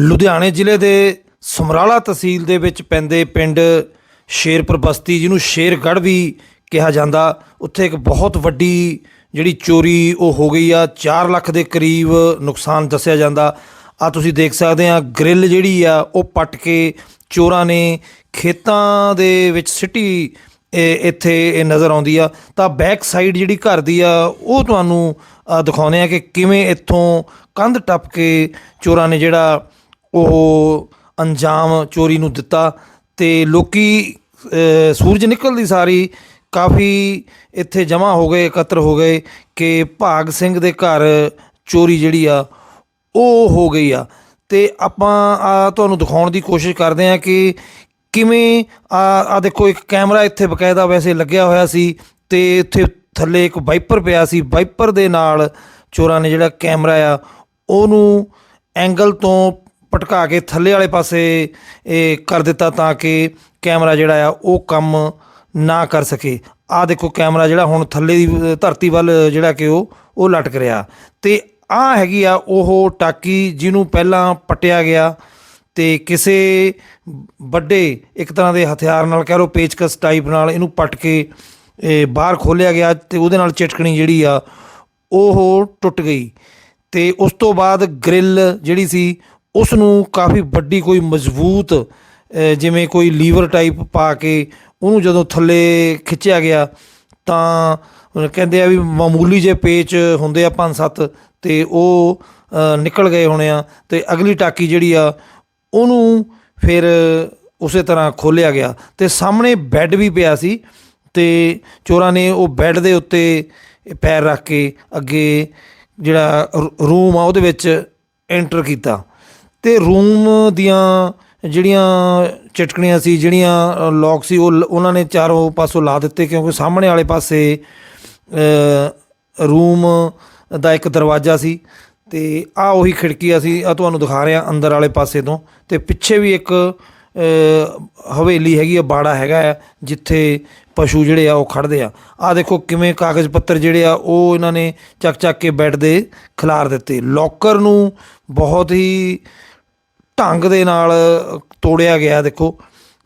ਲੁਧਿਆਣੇ ਜ਼ਿਲ੍ਹੇ ਦੇ ਸਮਰਾਲਾ ਤਹਿਸੀਲ ਦੇ ਵਿੱਚ ਪੈਂਦੇ ਪਿੰਡ ਸ਼ੇਰਪੁਰ ਬਸਤੀ, ਜਿਹਨੂੰ ਸ਼ੇਰਗੜ੍ਹ ਵੀ ਕਿਹਾ ਜਾਂਦਾ। ਉੱਥੇ ਇੱਕ ਬਹੁਤ ਵੱਡੀ ਜਿਹੜੀ ਚੋਰੀ ਉਹ ਹੋ ਗਈ ਆ। 4 ਲੱਖ ਦੇ ਕਰੀਬ ਨੁਕਸਾਨ ਦੱਸਿਆ ਜਾਂਦਾ। ਆ ਤੁਸੀਂ ਦੇਖ ਸਕਦੇ ਆ, ਗ੍ਰਿਲ ਜਿਹੜੀ ਆ, ਉਹ ਪੱਟ ਕੇ ਚੋਰਾਂ ਨੇ ਖੇਤਾਂ ਦੇ ਵਿੱਚ ਸਿੱਟੀ ਇਹ ਇੱਥੇ ਇਹ ਨਜ਼ਰ ਆਉਂਦੀ ਆ। ਤਾਂ ਬੈਕ ਸਾਈਡ ਜਿਹੜੀ ਘਰ ਦੀ ਆ, ਉਹ ਤੁਹਾਨੂੰ ਦਿਖਾਉਂਦੇ ਆ ਕਿ ਕਿਵੇਂ ਇੱਥੋਂ ਕੰਧ ਟੱਪ ਕੇ ਚੋਰਾਂ ਨੇ ਜਿਹੜਾ ਉਹ ਅੰਜਾਮ ਚੋਰੀ ਨੂੰ ਦਿੱਤਾ ਤੇ ਲੋਕੀ ਸੂਰਜ ਨਿਕਲਦੀ ਸਾਰੀ, ਕਾਫੀ ਇੱਥੇ ਜਮ੍ਹਾਂ ਹੋ ਗਏ, ਇਕੱਤਰ ਹੋ ਗਏ ਕਿ ਭਾਗ ਸਿੰਘ ਦੇ ਘਰ ਚੋਰੀ ਜਿਹੜੀ ਆ, ਉਹ ਹੋ ਗਈ ਆ। ਤੇ ਆਪਾਂ ਆ ਤੁਹਾਨੂੰ ਦਿਖਾਉਣ ਦੀ ਕੋਸ਼ਿਸ਼ ਕਰਦੇ ਆ ਕਿ ਕਿਵੇਂ ਆ ਆ ਦੇਖੋ, ਇੱਕ ਕੈਮਰਾ ਇੱਥੇ ਬਕਾਇਦਾ ਵੈਸੇ ਲੱਗਿਆ ਹੋਇਆ ਸੀ ਤੇ ਇੱਥੇ ਥੱਲੇ ਇੱਕ ਵਾਈਪਰ ਪਿਆ ਸੀ। ਵਾਈਪਰ ਦੇ ਨਾਲ ਚੋਰਾਂ ਨੇ ਜਿਹੜਾ ਕੈਮਰਾ ਆ, ਉਹਨੂੰ ਐਂਗਲ ਤੋਂ ਪਟਕਾ ਕੇ ਥੱਲੇ ਵਾਲੇ ਪਾਸੇ ਇਹ ਕਰ ਦਿੱਤਾ ਤਾਂ ਕਿ ਕੈਮਰਾ ਜਿਹੜਾ ਆ ਉਹ ਕੰਮ ਨਾ ਕਰ ਸਕੇ। ਆ ਦੇਖੋ ਕੈਮਰਾ ਜਿਹੜਾ ਹੁਣ ਥੱਲੇ ਦੀ ਧਰਤੀ ਵੱਲ ਜਿਹੜਾ ਕਿ ਉਹ ਉਹ ਲਟਕ ਰਿਹਾ। ਤੇ ਆ ਹੈਗੀ ਆ ਉਹ ਟਾਕੀ ਜਿਹਨੂੰ ਪਹਿਲਾਂ ਪਟਿਆ ਗਿਆ ਤੇ ਕਿਸੇ ਵੱਡੇ ਇੱਕ ਤਰ੍ਹਾਂ ਦੇ ਹਥਿਆਰ ਨਾਲ ਕਹਿ ਲਓ ਪੇਚਕਸ ਟਾਈਪ ਨਾਲ ਇਹਨੂੰ ਪੱਟ ਕੇ, ਇਹ, ਬਾਹਰ ਖੋਲਿਆ ਗਿਆ ਤੇ ਉਹਦੇ ਨਾਲ ਚਟਕਣੀ ਜਿਹੜੀ ਆ ਉਹ ਟੁੱਟ ਗਈ। ਤੇ ਉਸ ਤੋਂ ਬਾਅਦ ਗ੍ਰਿਲ ਜਿਹੜੀ ਸੀ ਉਸ ਨੂੰ ਕਾਫੀ ਵੱਡੀ ਕੋਈ ਮਜ਼ਬੂਤ ਜਿਵੇਂ ਕੋਈ ਲੀਵਰ ਟਾਈਪ ਪਾ ਕੇ ਉਹਨੂੰ ਜਦੋਂ ਥੱਲੇ ਖਿੱਚਿਆ ਗਿਆ ਤਾਂ ਕਹਿੰਦੇ ਆ ਵੀ ਮਾਮੂਲੀ ਜੇ ਪੇਚ ਹੁੰਦੇ ਆ ਪੰਜ ਸੱਤ ਤੇ ਉਹ ਨਿਕਲ ਗਏ ਹੋਣੇ ਆ ਤੇ ਅਗਲੀ ਟਾਕੀ ਜਿਹੜੀ ਆ ਉਹਨੂੰ ਫਿਰ ਉਸੇ ਤਰ੍ਹਾਂ ਖੋਲਿਆ ਗਿਆ ਤੇ ਸਾਹਮਣੇ ਬੈੱਡ ਵੀ ਪਿਆ ਸੀ ਤੇ ਚੋਰਾਂ ਨੇ ਉਹ ਬੈੱਡ ਦੇ ਉੱਤੇ ਪੈਰ ਰੱਖ ਕੇ ਅੱਗੇ ਜਿਹੜਾ ਰੂ- ਰੂਮ ਆ ਉਹਦੇ ਵਿੱਚ ਐਂਟਰ ਕੀਤਾ। ਤੇ ਰੂਮ ਦੀਆਂ ਜਿਹੜੀਆਂ ਚਟਕਣੀਆਂ ਸੀ, ਜਿਹੜੀਆਂ ਲੋਕ ਸੀ, ਉਹ ਲ- ਉਹਨਾਂ ਨੇ ਚਾਰੋਂ ਪਾਸੋਂ ਲਾ ਦਿੱਤੇ ਕਿਉਂਕਿ ਸਾਹਮਣੇ ਵਾਲੇ ਪਾਸੇ ਰੂਮ ਦਾ ਇੱਕ ਦਰਵਾਜ਼ਾ ਸੀ ਤੇ ਆ ਉਹੀ ਖਿੜਕੀ ਅਸੀਂ ਸੀ ਆ ਤੁਹਾਨੂੰ ਦਿਖਾ ਰਿਹਾ ਅੰਦਰ ਵਾਲੇ ਪਾਸੇ ਤੋਂ ਤੇ ਪਿੱਛੇ ਵੀ ਇੱਕ ਹਵੇਲੀ ਹੈਗੀ ਆ, ਬਾੜਾ ਹੈਗਾ ਆ, ਜਿੱਥੇ ਪਸ਼ੂ ਜਿਹੜੇ ਆ ਉਹ ਖੜਦੇ ਆ। ਆ ਦੇਖੋ ਕਿਵੇਂ ਕਾਗਜ਼ ਪੱਤਰ ਜਿਹੜੇ ਆ ਉਹ ਇਹਨਾਂ ਨੇ ਚੱਕ ਚੱਕ ਕੇ ਬੈੱਡ ਦੇ ਖਿਲਾਰ ਦਿੱਤੇ। ਲੋਕਰ ਨੂੰ ਬਹੁਤ ਹੀ ਢੰਗ ਦੇ ਨਾਲ ਤੋੜਿਆ ਗਿਆ, ਦੇਖੋ।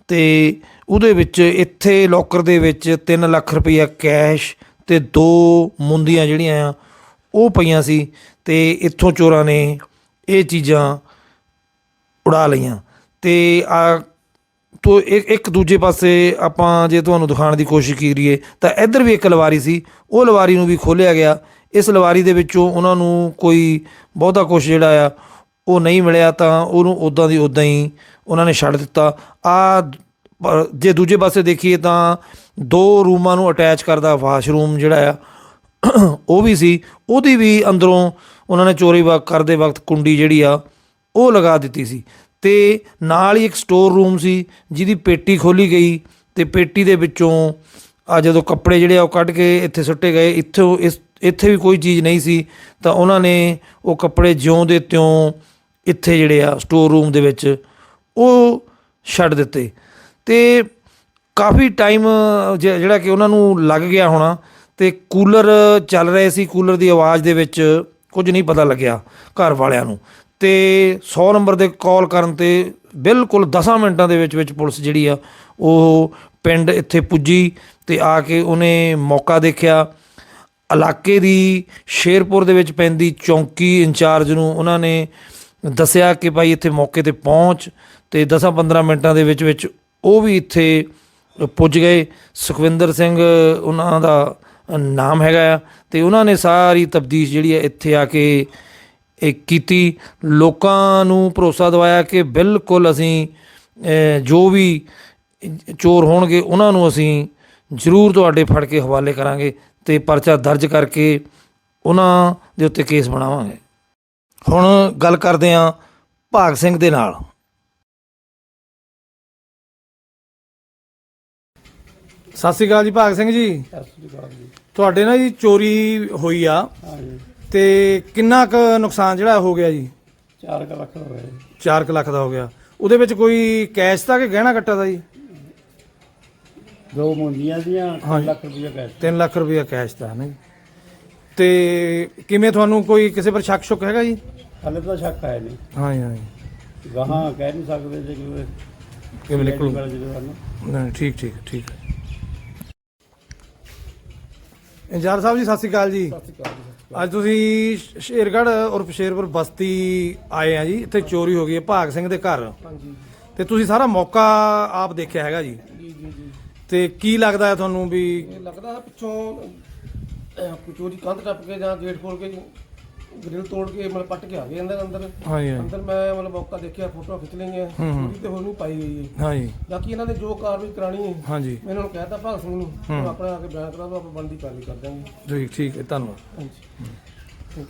ਤੇ ਉਹਦੇ ਵਿੱਚ ਇੱਥੇ ਲੋਕਰ ਦੇ ਵਿੱਚ 3 ਲੱਖ ਰੁਪਈਆ ਕੈਸ਼ ਤੇ ਦੋ ਮੁੰਦੀਆਂ ਜਿਹੜੀਆਂ ਆ, ਉਹ ਪਈਆਂ ਸੀ ਤੇ ਇੱਥੋਂ ਚੋਰਾਂ ਨੇ ਇਹ ਚੀਜ਼ਾਂ ਉਡਾ ਲਈਆਂ। ਤੇ ਆ ਤੋ ਇੱਕ ਦੂਜੇ ਪਾਸੇ ਆਪਾਂ ਜੇ ਤੁਹਾਨੂੰ ਦਿਖਾਉਣ ਦੀ ਕੋਸ਼ਿਸ਼ ਕਰੀਏ, ਤਾਂ ਇੱਧਰ ਵੀ ਇੱਕ ਲਵਾਰੀ ਸੀ, ਉਹ ਲਵਾਰੀ ਨੂੰ ਵੀ ਖੋਲ੍ਹਿਆ ਗਿਆ। ਇਸ ਲਵਾਰੀ ਦੇ ਵਿੱਚੋਂ ਉਹਨਾਂ ਨੂੰ ਕੋਈ ਬਹੁਤਾ ਕੁਝ ਜਿਹੜਾ ਆ ਉਹ ਨਹੀਂ ਮਿਲਿਆ ਤਾਂ ਉਹਨੂੰ ਉਦਾਂ ਦੀ ਉਦਾਂ ਹੀ ਉਹਨਾਂ ਨੇ ਛੱਡ ਦਿੱਤਾ। ਆ ਜੇ ਦੂਜੇ ਪਾਸੇ ਦੇਖੀਏ ਤਾਂ ਦੋ ਰੂਮਾਂ ਨੂੰ ਅਟੈਚ ਕਰਦਾ ਵਾਸ਼ਰੂਮ ਜਿਹੜਾ ਆ, ਉਹ ਵੀ ਸੀ। ਉਹਦੀ ਵੀ ਅੰਦਰੋਂ ਉਹਨਾਂ ਨੇ ਚੋਰੀ ਵਾ ਕਰਦੇ ਵਕਤ ਕੁੰਡੀ ਜਿਹੜੀ ਆ, ਉਹ ਲਗਾ ਦਿੱਤੀ ਸੀ। ਤੇ ਨਾਲ ਹੀ ਇੱਕ ਸਟੋਰ ਰੂਮ ਸੀ, ਜਿਹਦੀ ਪੇਟੀ ਖੋਲੀ ਗਈ ਤੇ ਪੇਟੀ ਦੇ ਵਿੱਚੋਂ ਆ ਜਦੋਂ ਕੱਪੜੇ ਜਿਹੜੇ ਆ ਉਹ ਕੱਢ ਕੇ ਇੱਥੇ ਸੁੱਟੇ ਗਏ। ਇੱਥੋਂ ਇਸ, ਇੱਥੇ ਵੀ ਕੋਈ ਚੀਜ਼ ਨਹੀਂ ਸੀ ਤਾਂ ਉਹਨਾਂ ਨੇ ਉਹ ਕੱਪੜੇ ਜਿਉਂ ਦੇ ਤਿਉਂ ਇੱਥੇ ਜਿਹੜੇ ਆ ਸਟੋਰ ਰੂਮ ਦੇ ਵਿੱਚ ਉਹ ਛੱਡ ਦਿੱਤੇ। ਤੇ ਕਾਫੀ ਟਾਈਮ ਜਿਹੜਾ ਕਿ ਉਹਨਾਂ ਨੂੰ ਲੱਗ ਗਿਆ ਹੋਣਾ ਤੇ ਕੂਲਰ ਚੱਲ ਰਹੇ ਸੀ, ਕੂਲਰ ਦੀ ਆਵਾਜ਼ ਦੇ ਵਿੱਚ ਕੁਝ ਨਹੀਂ ਪਤਾ ਲੱਗਿਆ ਘਰ ਵਾਲਿਆਂ ਨੂੰ। ਤੇ 100 ਨੰਬਰ ਦੇ ਕਾਲ ਕਰਨ ਤੇ ਬਿਲਕੁਲ 10 ਮਿੰਟਾਂ ਦੇ ਵਿੱਚ ਵਿੱਚ ਪੁਲਿਸ ਜਿਹੜੀ ਆ ਉਹ ਪਿੰਡ ਇੱਥੇ ਪੁੱਜੀ ਤੇ ਆ ਕੇ ਉਹਨੇ ਮੌਕਾ ਦੇਖਿਆ। ਇਲਾਕੇ ਦੀ ਸ਼ੇਰਪੁਰ ਦੇ ਵਿੱਚ ਪੈਂਦੀ ਚੌਂਕੀ ਇੰਚਾਰਜ ਨੂੰ ਉਹਨਾਂ ਨੇ ਦੱਸਿਆ ਕਿ ਭਾਈ ਇੱਥੇ ਮੌਕੇ ਤੇ ਪਹੁੰਚ ਤੇ 10-15 ਮਿੰਟਾਂ ਦੇ ਵਿੱਚ ਵਿੱਚ ਉਹ ਵੀ ਇੱਥੇ ਪੁੱਜ ਗਏ। ਸੁਖਵਿੰਦਰ ਸਿੰਘ, ਉਹਨਾਂ ਦਾ ਨਾਮ ਹੈਗਾ ਆ ਤੇ ਉਹਨਾਂ ਨੇ ਸਾਰੀ ਤਬਦੀਸ਼ ਜਿਹੜੀ ਹੈ ਇੱਥੇ ਆ ਕੇ ਇਹ ਕੀਤੀ। ਲੋਕਾਂ ਨੂੰ ਭਰੋਸਾ ਦਿਵਾਇਆ ਕਿ ਬਿਲਕੁਲ ਅਸੀਂ ਜੋ ਵੀ ਚੋਰ ਹੋਣਗੇ, ਉਹਨਾਂ ਨੂੰ ਅਸੀਂ ਜ਼ਰੂਰ ਤੁਹਾਡੇ ਫੜ ਕੇ ਹਵਾਲੇ ਕਰਾਂਗੇ ਤੇ ਪਰਚਾ ਦਰਜ ਕਰਕੇ ਉਹਨਾਂ ਦੇ ਉੱਤੇ ਕੇਸ ਬਣਾਵਾਂਗੇ। ਹੁਣ ਗੱਲ ਕਰਦੇ ਹਾਂ ਭਾਗ ਸਿੰਘ ਦੇ ਨਾਲ। ਸਤਿ ਸ਼੍ਰੀ ਅਕਾਲ ਜੀ ਭਾਗ ਸਿੰਘ ਜੀ। ਸਤਿ ਸ੍ਰੀ ਅਕਾਲ ਜੀ। ਤੁਹਾਡੇ ਨਾਲ ਜੀ ਚੋਰੀ ਹੋਈ ਆ ਹਾਂਜੀ। ਤੇ ਕਿੰਨਾ ਕੁ ਨੁਕਸਾਨ ਜਿਹੜਾ ਹੋ ਗਿਆ ਜੀ? 4 ਲੱਖ ਹੋ ਗਏ 4 ਲੱਖ ਦਾ ਹੋ ਗਿਆ। ਉਹਦੇ ਵਿੱਚ ਕੋਈ ਕੈਸ਼ ਤਾਂ ਕਿ ਗਹਿਣਾ ਕੱਟਾ ਦਾ ਜੀ? ਦੋ ਮੁੰਡੀਆਂ ਦੀਆਂ 3 ਲੱਖ ਰੁਪਏ ਕੈਸ਼। 3 ਲੱਖ ਰੁਪਇਆ ਕੈਸ਼ ਦਾ ਨਹੀਂ ਤੇ ਕਿਵੇਂ ਤੁਹਾਨੂੰ ਕੋਈ ਕਿਸੇ ਪਰ ਸ਼ੱਕ ਸ਼ੁਕ ਹੈਗਾ ਜੀ? ਹਾਲੇ ਤਾਂ ਸ਼ੱਕ ਆਇਆ ਨਹੀਂ। ਹਾਂ ਜੀ ਹਾਂ ਜੀ। ਗਾਹਾਂ ਕਹਿ ਨਹੀਂ ਸਕਦੇ ਜੇ ਕੋਈ ਕਿਵੇਂ ਨਿਕਲੂ? ਨਹੀਂ ਠੀਕ ਠੀਕ ਠੀਕ। ਇੰਜਾਰ ਸਾਹਿਬ ਜੀ ਸਤਿ ਸ਼੍ਰੀ ਅਕਾਲ ਜੀ। ਅੱਜ ਤੁਸੀਂ ਸ਼- ਸ਼ੇਰਗੜ੍ਹ ਉਰਫ ਸ਼ੇਰਪੁਰ ਬਸਤੀ ਆਏ ਆ ਜੀ ਇੱਥੇ ਚੋਰੀ ਹੋ ਗਈ ਹੈ ਭਾਗ ਸਿੰਘ ਦੇ ਘਰ। ਹਾਂਜੀ। ਤੇ ਤੁਸੀਂ ਸਾਰਾ ਮੌਕਾ ਆਪ ਦੇਖਿਆ ਹੈਗਾ ਜੀ। ਜੀ ਜੀ ਜੀ। ਤੇ ਕੀ ਲੱਗਦਾ ਹੈ ਤੁਹਾਨੂੰ ਵੀ ਇਹ ਲੱਗਦਾ ਹੈ ਪਿੱਛੋਂ ਅਹ, ਚੋਰੀ ਕੰਧ ਟੱਪ ਕੇ ਜਾਂ ਗੇਟ ਖੋਲ ਕੇ ਗ੍ਰਿਲ ਤੋੜ ਕੇ ਮਤਲਬ ਪੱਟ ਕੇ ਆ ਗਏ ਅੰਦਰ ਅੰਦਰ। ਹਾਂਜੀ ਹਾਂਜੀ, ਅੰਦਰ ਮੈਂ ਮਤਲਬ ਮੌਕਾ ਦੇਖਿਆ ਫੋਟੋ ਖਿੱਚ ਲਈਆਂ। ਚੋਰੀ ਤੇ ਹੋਰ ਨਹੀਂ ਪਾਈ ਗਈ ਹੈ। ਹਾਂਜੀ। ਬਾਕੀ ਇਹਨਾਂ ਨੇ ਜੋ ਕਾਰਵਾਈ ਕਰਾਣੀ ਹੈ ਹਾਂਜੀ। ਮੈਂ ਇਹਨਾਂ ਨੂੰ ਕਹਿਤਾ ਭਗਤ ਸਿੰਘ ਨੂੰ ਆਪਣਾ ਆ ਕੇ ਬਿਆਨ ਕਰਾ ਦੋ ਆਪਾਂ ਬਣਦੀ ਕਾਰਵਾਈ ਕਰ ਦਾਂਗੇ ਠੀਕ ਠੀਕ ਹੈ ਧੰਨਵਾਦ। ਹਾਂਜੀ.